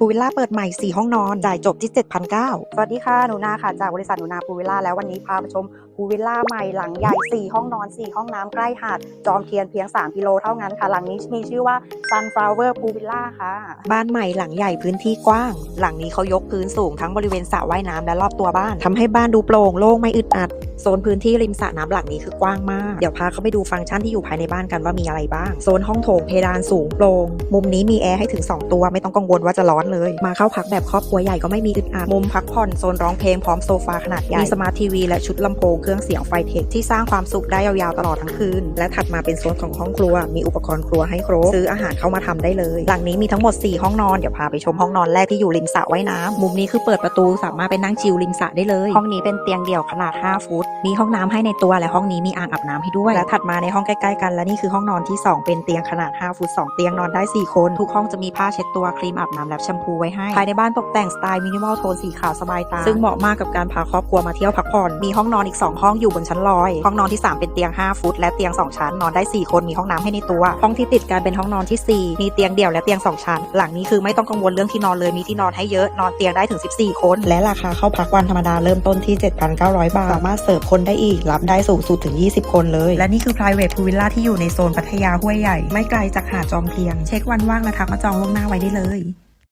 พูวิลล่าเปิดใหม่ 4 ห้องนอน จ่ายจบที่ 7,900 สวัสดีค่ะ หนูนาค่ะ จากบริษัทหนูนาพูวิลล่าแล้ววันนี้พาไปชมพูวิลล่าใหม่หลังใหญ่ 4 ห้องนอน 4 ห้องน้ำใกล้หาด จอมเทียนเพียง 3 กิโลเท่านั้นค่ะ หลังนี้มีชื่อว่า Sunflower Pool Villa ค่ะ บ้านใหม่หลังใหญ่พื้นที่กว้าง หลังนี้เขายกพื้นสูงทั้งบริเวณสระว่ายน้ำและรอบตัวบ้านทำให้บ้านดูโปร่งโล่งไม่อึดอัดโซนพื้นที่ริมสระน้ำหลังนี้คือกว้างมาก เดี๋ยวพาเขาไปดูฟังก์ชันที่อยู่ภายในบ้านกันว่ามีอะไรบ้าง โซนห้องโถงเพดานสูงโปร่งมุมนี้มีแอร์ให้ถึง 2 ตัวไม่ต้องกังวลว่าจะร้อนเลย มาเข้าพักแบบครอบครัวใหญ่ก็ไม่มีอึดอัดมุมพักผ่อนโซนร้องเพลงพร้อมโซฟาขนาดใหญ่ มีสมาร์ททีวีและชุดลำโพงเครื่องเสียงไฟเทคที่สร้างความสุขได้ยาวๆตลอดทั้งคืน และถัดมาเป็นโซนของห้องครัว มีอุปกรณ์ครัวให้ครบซื้ออาหารเข้ามาทำได้เลย หลังนี้มีทั้งหมด 4 ห้องนอน เดี๋ยวพาไปชมห้องนอนแรกที่อยู่ริมสระว่ายน้ำมุมนี้คือเปิดประตูสามารถไปนั่งชิลริมสระได้เลย ห้องนี้เป็นเตียงเดี่ยวขนาด 5 ฟุต มีห้องน้ำให้ในตัวและห้องนี้มีอ่างอาบน้ำให้ด้วย และถัดมาในห้องใกล้ๆกันและนี่คือห้องนอนที่ 2 เป็นเตียงขนาด 5 ฟุต 2 เตียงนอนได้ 4 คน ทุกห้องจะมีผ้าเช็ดตัวครีมอาบน้ำและแชมพูไว้ให้ ภายในบ้านตกแต่งสไตล์มินิมอลโทนสีขาวสบายตา ซึ่งเหมาะมากกับการพาครอบครัวมาเที่ยวพักผ่อน มีห้องนอนอีก 2 ห้องอยู่บนชั้นลอย ห้องนอนที่ 3 เป็นเตียง 5 ฟุต และเตียง 2 ชั้น นอนได้ 4 คน มีห้องน้ำให้ในตัว ห้องที่ติดกันเป็นห้องนอนทีสี่ 4 มีเตียงเดี่ยวและเตียง 2 ชั้น หลังนี้คือไม่ต้องกังวลเรื่องที่นอนเลย มีที่นอนให้เยอะ นอนเตียงได้ถึง 14 คน และราคาเข้าพักวันธรรมดาเริ่มต้นที่ 7,900 บาท สามารถเสิร์ฟคนได้อีก รับได้สูงสุดถึง 20 คนเลย และนี่คือ private pool villa ที่อยู่ในโซนพัทยาห้วยใหญ่ ไม่ไกลจากหาดจอมเทียน เช็ควันว่างและทักมาจองล่วงหน้าไว้ได้เลย